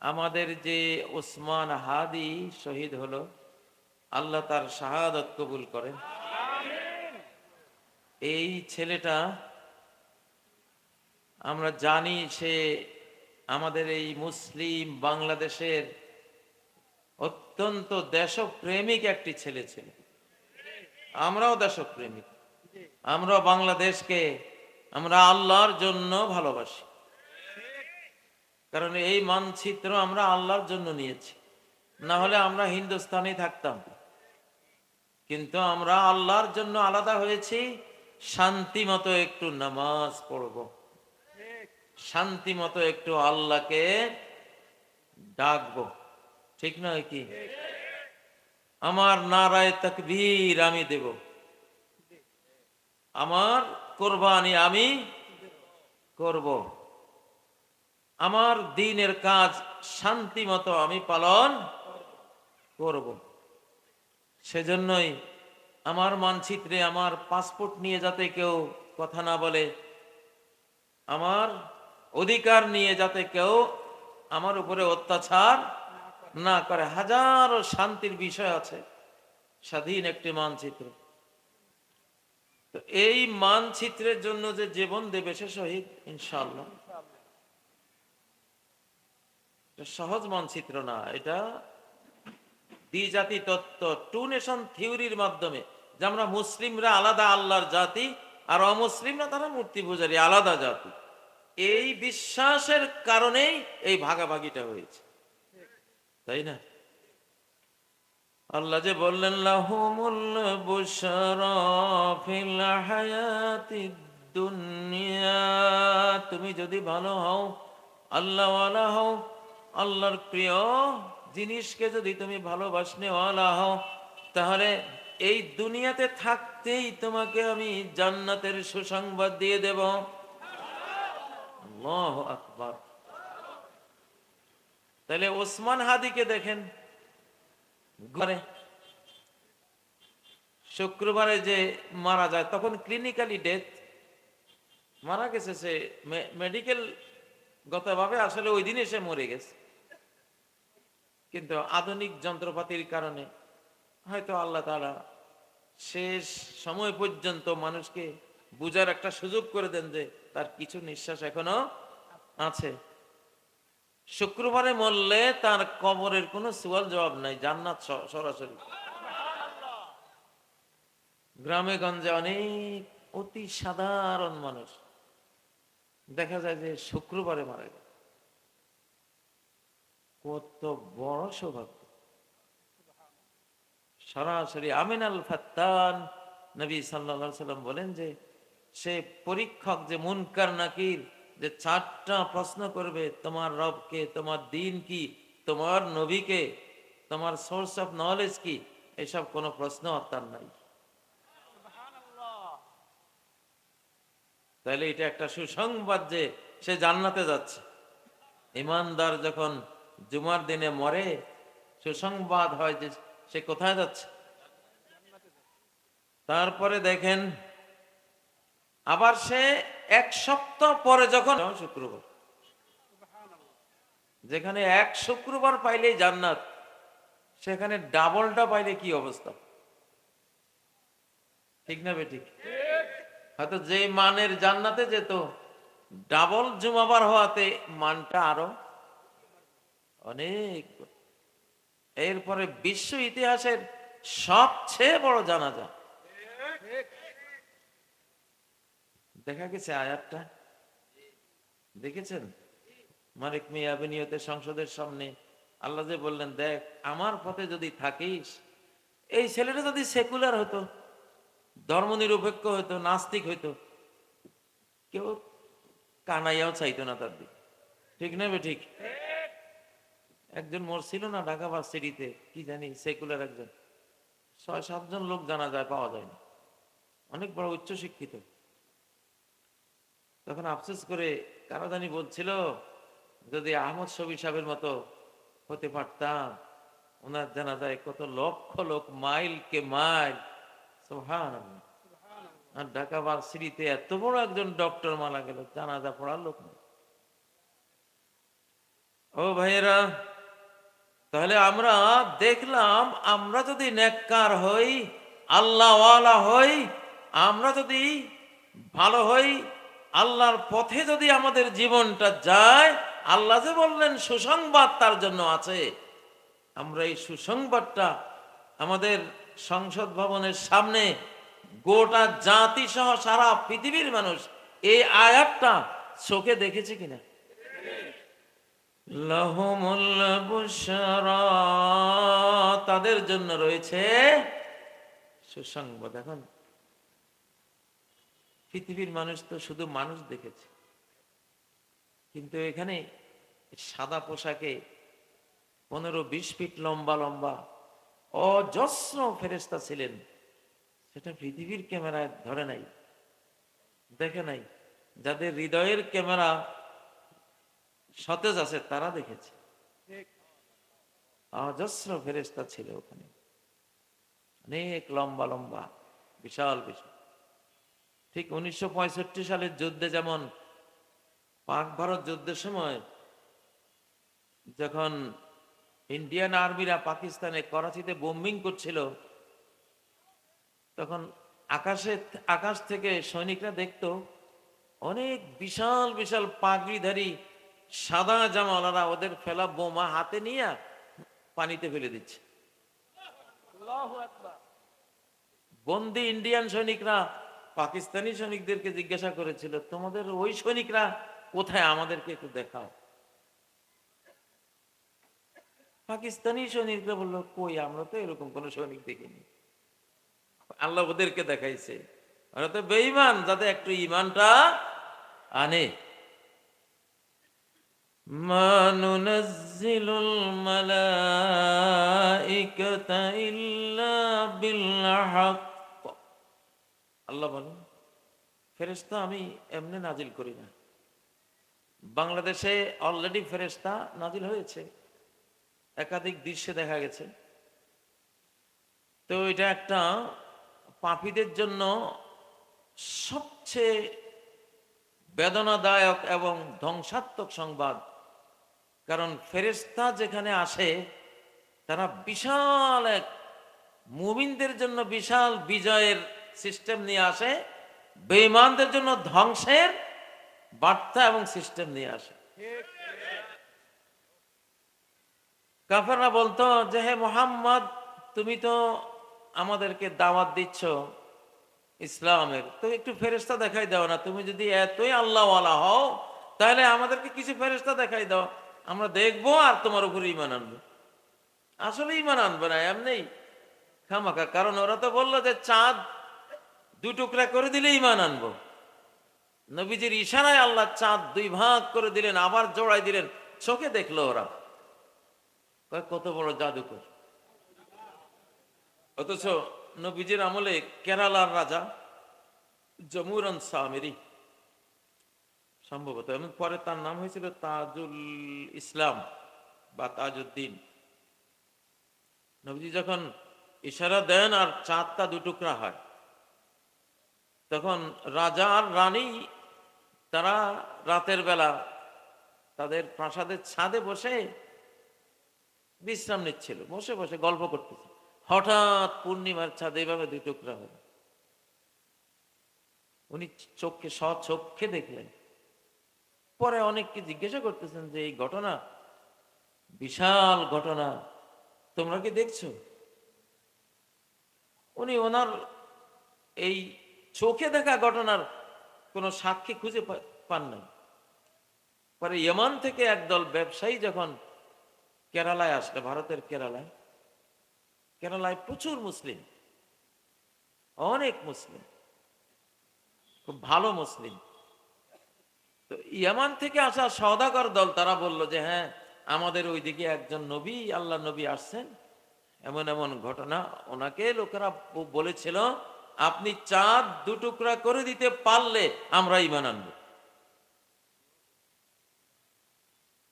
আমাদের যে ওসমান হাদি শহীদ হলো, আল্লাহ তার শাহাদত কবুল করেন। এই ছেলেটা, আমরা জানি সে আমাদের এই মুসলিম বাংলাদেশের অত্যন্ত দেশপ্রেমিক একটি ছেলে ছিল। আমরাও দেশপ্রেমিক। আমরা বাংলাদেশকে আমরা আল্লাহর জন্য ভালোবাসি। কারণ এই মানচিত্র আমরা আল্লাহর জন্য নিয়েছি। না হলে আমরা হিন্দুস্তানে থাকতাম। কিন্তু আমরা আল্লাহর জন্য আলাদা হয়েছি, শান্তি মতো একটু নামাজ পড়ব। শান্তি মতো একটু আল্লাহকে ডাকবো। ঠিক নয় কি? আমার নারায় তকবীর আমি দেব। আমার কোরবানি আমি করব। আমার দিনের কাজ শান্তি মতো আমি পালন করব। সেজন্যই আমার মানচিত্রে আমার পাসপোর্ট নিয়ে যাতে কেউ কথা না বলে, আমার অধিকার নিয়ে যাতে কেউ আমার উপরে অত্যাচার না করে। হাজারো শান্তির বিষয় আছে স্বাধীন একটি মানচিত্র। তো এই মানচিত্রের জন্য যে জীবন দেবে সে শহীদ ইনশাল্লাহ এটা সহজ মানচিত্র না, এটা দ্বিজাতি তত্ত্ব টু নেশন থিওরির মাধ্যমে। যে আমরা মুসলিমরা আলাদা আল্লাহর জাতি, আর অমুসলিমরা তারা মূর্তি পূজারী, আলাদা জাতি। এই বিশ্বাসের কারণেই এই ভাগাভাগিটা হয়েছে। তাই না? আল্লাহ যে বললেন, লাহুমুল ফিল হায়াতিদ দুনিয়া। তুমি যদি ভালো হও, আল্লাহওয়ালা হও আল্লাহর প্রিয় জিনিসকে যদি তুমি ভালোবাসনেওয়ালা হও, তাহলে এই দুনিয়াতে থাকতেই তোমাকে আমি জান্নাতের সুসংবাদ দিয়ে দেব। আকবার। তাহলে ওসমান হাদিকে দেখেন। ঘরে শুক্রবারে যে মারা যায়, তখন ক্লিনিক্যালি ডেথ মারা গেছে সে মেডিকেল গতভাবে আসলে ওই দিনে সে মরে গেছে। কিন্তু আধুনিক যন্ত্রপাতির কারণে হয়তো আল্লাহ তারা শেষ সময় পর্যন্ত মানুষকে বুঝার একটা সুযোগ করে দেন যে তার কিছু নিঃশ্বাস এখনও আছে। শুক্রবারে মরলে তার কবরের কোনো সুয়াল জবাব নাই, জান্নাত সরাসরি। গ্রামে গঞ্জে অনেক অতি সাধারণ মানুষ। দেখা যায় যে শুক্রবারে মারা গেল। কত বড় সৌভাগ্য। সরাসরি আমিন আল ফাত্তান নবী সাল্লা সাল্লাম বলেন যে, সে পরীক্ষক যে মুনকার নাকির, যে চারটা প্রশ্ন করবে, তোমার রবকে, তোমার দিন কি, তোমার নবীকে, তোমার সোর্স অফ নলেজ কি, এসব কোনো প্রশ্ন তার নাই। তাহলে এটা একটা সুসংবাদ যে সে জান্নাতে যাচ্ছে। ইমানদার যখন জুমার দিনে মরে, সুসংবাদ হয় যে সে কোথায় যাচ্ছে? তারপরে দেখেন, আবার সে এক সপ্তাহ পরে যখন শুক্রবার, যেখানে এক শুক্রবার পাইলেই জান্নাত, সেখানে ডাবলটা পাইলে কি অবস্থা? ঠিক না বেঠিক হয়তো যে মানের জান্নাতে যেত, ডাবল জুমাবার হওয়াতে মানটা আরও অনেক এরপরে বিশ্ব ইতিহাসের সবচেয়ে বড় জানাজা। দেখা গেছে আয়াতটা? দেখেছেন? মালিক মিয়া বিনিয়তের সংসদের সামনে আল্লাহ যে বললেন, দেখ, আমার পথে যদি থাকিস, এই ছেলেটা যদি সেকুলার হতো ধর্ম নিরপেক্ষ হতো নাস্তিক হইতো, কেউ কানাইয়াও চাইতো না তার দিকে। ঠিক নেবে ঠিক? একজন মরছিল না ঢাকা ভার্সিটিতে, কি জানি, সেকুলার একজন। ছয় সাতজন লোক জানা যায়, পাওয়া যায় না। অনেক বড় উচ্চ শিক্ষিত। তখন আফসোস করে কারও জানি বলছিল, যদি আহমদ শবি সাহেবের মতো হতে পারতাম, ওনার জানা যায় কত লক্ষ লোক মাইল কে মাইল আর ঢাকা ভার্সিটিতে এত বড় একজন ডক্টর মারা গেল, জানাজা পড়ার লোক ও ভাইয়েরা, তাহলে আমরা দেখলাম, আমরা যদি নেককার হই, আল্লাহওয়ালা হই, আমরা যদি ভালো হই, আল্লাহর পথে যদি আমাদের জীবনটা যায়, আল্লাহ যে বললেন, সুসংবাদ তার জন্য আছে। আমরা এই সুসংবাদটা আমাদের সংসদ ভবনের সামনে গোটা জাতি সহ সারা পৃথিবীর মানুষ এই আয়াতটা চোখে দেখেছে কিনা? তাদের জন্য রয়েছে সুসংবাদ। এখন পৃথিবীর মানুষ তো শুধু মানুষ দেখেছে। কিন্তু এখানে সাদা পোশাকে পনেরো বিশ ফিট লম্বা লম্বা অজস্র ফেরেস্তা ছিলেন। সেটা পৃথিবীর ক্যামেরায় ধরে নাই, দেখে নাই। যাদের হৃদয়ের ক্যামেরা সতেজ আছে, তারা দেখেছে। অজস্র ফেরেস্তা ছিল ওখানে। অনেক লম্বা লম্বা, বিশাল বিশাল। ঠিক উনিশশো পঁয়ষট্টি সালের যুদ্ধে যেমন, পাক ভারত যুদ্ধের সময় যখন ইন্ডিয়ান আর্মিরা পাকিস্তানে করাচিতে বোম্বিং করছিল। তখন আকাশে আকাশ থেকে সৈনিকরা দেখতো অনেক বিশাল বিশাল পাগড়িধারী সাদা জামালারা ওদের ফেলা বোমা হাতে নিয়ে পানিতে ফেলে দিচ্ছে। বন্দি ইন্ডিয়ান সৈনিকরা পাকিস্তানি সৈনিকদেরকে জিজ্ঞাসা করেছিল তোমাদের ওই সৈনিকরা কোথায়? আমাদেরকে একটু দেখাও। পাকিস্তানি সৈনিকরা বললো কই আমরা তো এরকম কোন সৈনিক দেখিনি আল্লাহ ওদেরকে দেখাইছে ওরা তো বেঈমান যাতে একটু ইমানটা আনে ما ننزل الملائكة إلا بالحق আল্লাহ বলেন ফেরেস্তা আমি এমনি নাজিল করি না বাংলাদেশে অলরেডি ফেরেস্তা নাজিল হয়েছে একাধিক দৃশ্যে দেখা গেছে। তো এটা একটা পাপীদের জন্য সবচেয়ে বেদনাদায়ক এবং ধ্বংসাত্মক সংবাদ। কারণ ফেরেস্তা যেখানে আসে, তারা বিশাল এক মুমিনদের জন্য বিশাল বিজয়ের সিস্টেম নিয়ে আসে, বেঈমানদের জন্য ধ্বংসের বার্তা এবং সিস্টেম নিয়ে আসে। কাফেররা বলতো যে, হে মোহাম্মদ, তুমি তো আমাদেরকে দাওয়াত দিচ্ছ ইসলামের। তো একটু ফেরেস্তা দেখাই দাও না। তুমি যদি এতই আল্লাহওয়ালা হও, তাহলে আমাদেরকে কিছু ফেরেস্তা দেখাই দাও। আমরা দেখব আর তোমার উপরে ইমান আনব। আসলে ইমান আনবে না, এমনি খামাখা। কারণ ওরা তো বলল যে, চাঁদ দু টুকরা করে দিলে ইমান আনব। নবীজির ইশারায় আল্লাহ চাঁদ দুই ভাগ করে দিলেন, আবার জোড়াই দিলেন। চোখে দেখল ওরা। কত বড় জাদুকর? অথচ নবীজির আমলে কেরালার রাজা জমুরন সামেরি। সম্ভবত, এবং পরে তার নাম হয়েছিল তাজুল ইসলাম বা তাজউদ্দিন। নবীজি যখন ইশারা দেন আর চাঁদটা দুটুকরা হয়, তখন রাজা আর রানী, তারা রাতের বেলা তাদের প্রাসাদের ছাদে বসে বিশ্রাম নিচ্ছিল, বসে বসে গল্প করতেছে। হঠাৎ পূর্ণিমার ছাদে এভাবে দুই টুকরা হল। উনি চোখকে চোখে দেখলেন। পরে অনেককে জিজ্ঞাসা করতেছেন যে, এই ঘটনা, বিশাল ঘটনা, তোমরা কি দেখছ? উনি ওনার এই চোখে দেখা ঘটনার কোনো সাক্ষী খুঁজে পান নাই। পরে ইয়েমান থেকে একদল ব্যবসায়ী যখন কেরালায় আসলে, ভারতের কেরালায়। কেরালায় প্রচুর মুসলিম, অনেক মুসলিম, খুব ভালো মুসলিম। তো ইয়ামান থেকে আসা সদাগর দল, তারা বলল যে হ্যাঁ আমাদের ওইদিকে একজন নবী আল্লাহ নবী আসছেন। এমন এমন ঘটনা ওনাকে লোকেরা বলেছিল, আপনি চাঁদ দু টুকরা করে দিতে পারলে আমরা ইমান আনব।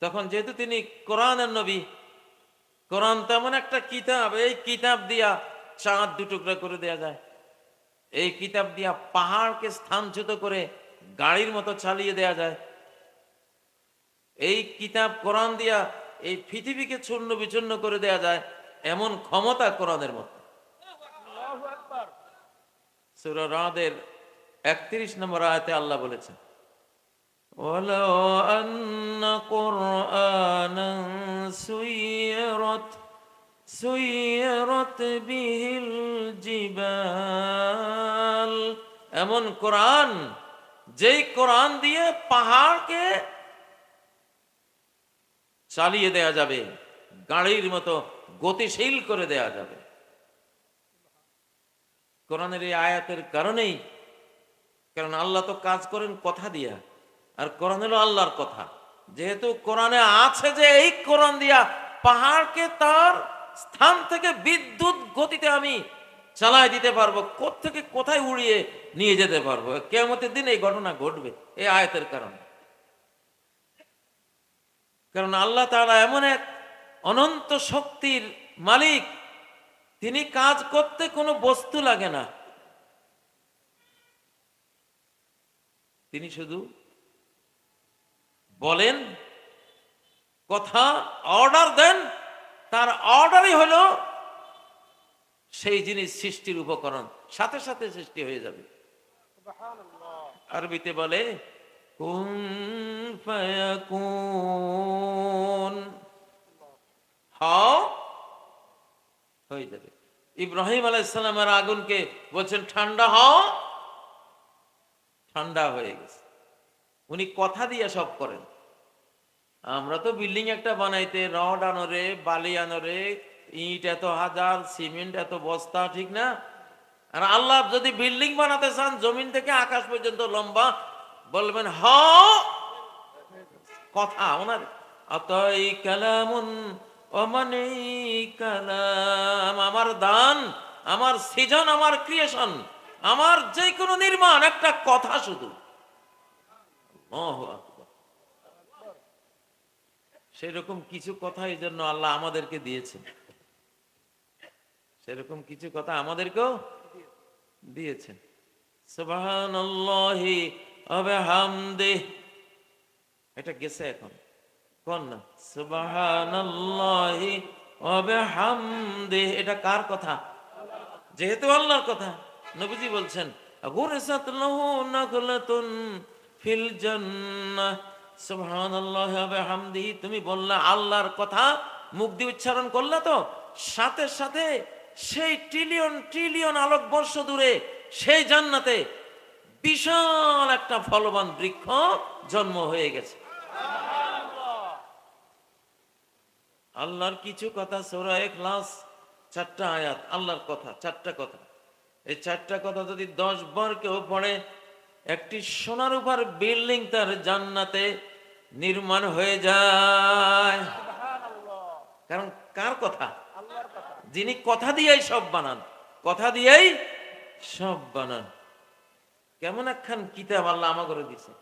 তখন যেহেতু তিনি কোরআনের নবী কোরআন তেমন একটা কিতাব এই কিতাব দিয়া চাঁদ দু টুকরা করে দেয়া যায়। এই কিতাব দিয়া পাহাড়কে স্থানচ্যুত করে গাড়ির মতো চালিয়ে দেয়া যায়। এই কিতাব কোরআন দিয়া এই পৃথিবীকে চূর্ণ বিচূর্ণ করে দেয়া যায় এমন ক্ষমতা কোরআনের মধ্যে। সূরা রাদের একত্রিশ নম্বর আয়াতে আল্লাহ বলেছেন ولو أن قرآنا سيرت سيرت به الجبال এমন কোরআন যেই কোরআন দিয়ে পাহাড়কে চালিয়ে দেয়া যাবে গাড়ির মতো গতিশীল করে দেয়া যাবে কোরআনের এই আয়াতের কারণেই কারণ আল্লাহ তো কাজ করেন কথা দিয়া আর কোরআন হলো আল্লাহর কথা। যেহেতু কোরআনে আছে যে এই কোরআন দিয়া পাহাড়কে তার স্থান থেকে বিদ্যুৎ গতিতে আমি চালায় দিতে পারব থেকে কোথায় উড়িয়ে নিয়ে যেতে পারব? কেমতের দিন এই ঘটনা ঘটবে, এই আয়তের কারণে। কারণ আল্লাহ তাআলা এমন এক অনন্ত শক্তির মালিক, তিনি কাজ করতে কোনো বস্তু লাগে না। তিনি শুধু বলেন কথা অর্ডার দেন তার অর্ডারই হলো সেই জিনিস সৃষ্টির উপকরণ সাথে সাথে সৃষ্টি হয়ে যাবে। আরবিতে বলে হও হয়ে যাবে। ইব্রাহিম আলাইসালামের আগুনকে বলছেন ঠান্ডা হও ঠান্ডা হয়ে গেছে। উনি কথা দিয়ে সব করেন। আমরা তো বিল্ডিং একটা বানাইতে, রড আনরে বালি আনরে ইট এত হাজার, সিমেন্ট এত বস্তা, ঠিক না? আর আল্লাহ যদি বিল্ডিং বানাতে চান, জমিন থেকে আকাশ পর্যন্ত লম্বা, বলবেন, হ, কথা, ওনার। অতই কালামুন অমানে কালাম, আমার দান, আমার সৃজন, আমার ক্রিয়েশন, আমার যে কোনো নির্মাণ, একটা কথা শুধু। সেরকম কিছু কথা এই জন্য আল্লাহ আমাদেরকে দিয়েছেন। সেরকম কিছু কথা আমাদেরকেও দিয়েছেন। এটা গেছে এখন। কোন না? সুবহানাল্লাহি এটা কার কথা? যেহেতু আল্লাহর কথা। নবীজি বলছেন ফিল তুমি বললা আল্লাহর কথা, মুখ দিয়ে উচ্চারণ করলা তো? সাথে সাথে সেই ট্রিলিয়ন ট্রিলিয়ন আলোক বর্ষ দূরে, সেই জান্নাতে বিশাল একটা ফলবান বৃক্ষ জন্ম হয়ে গেছে। আল্লাহর কিছু কথা সোরা ক্লাস চারটা আয়াত, আল্লাহর কথা, চারটা কথা। এই চারটা কথা যদি দশ বার কেউ পড়ে একটি সোনার উপর বিল্ডিং তার জান্নাতে নির্মাণ হয়ে যায়। কারণ কার কথা? যিনি কথা দিয়েই সব বানান কথা দিয়েই সব বানান। কেমন একখান কিতাব আল্লাহ আমা করে দিছে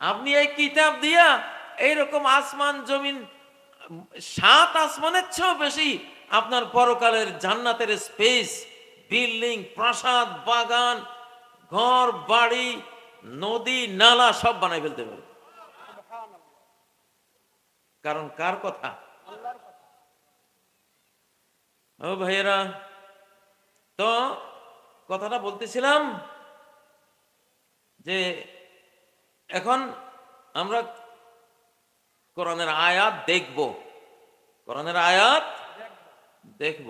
আপনি এই কিতাব দিয়া এইরকম আসমান জমিন সাত আসমানের চেয়েও বেশি আপনার পরকালের জান্নাতের স্পেস বিল্ডিং প্রাসাদ বাগান ঘর বাড়ি নদী, নালা সব বানাই ফেলতে পারে কারণ কার কথা? ও ভাইয়েরা, তো কথাটা বলতেছিলাম যে এখন আমরা কোরআনের আয়াত দেখব। কোরআনের আয়াত দেখব।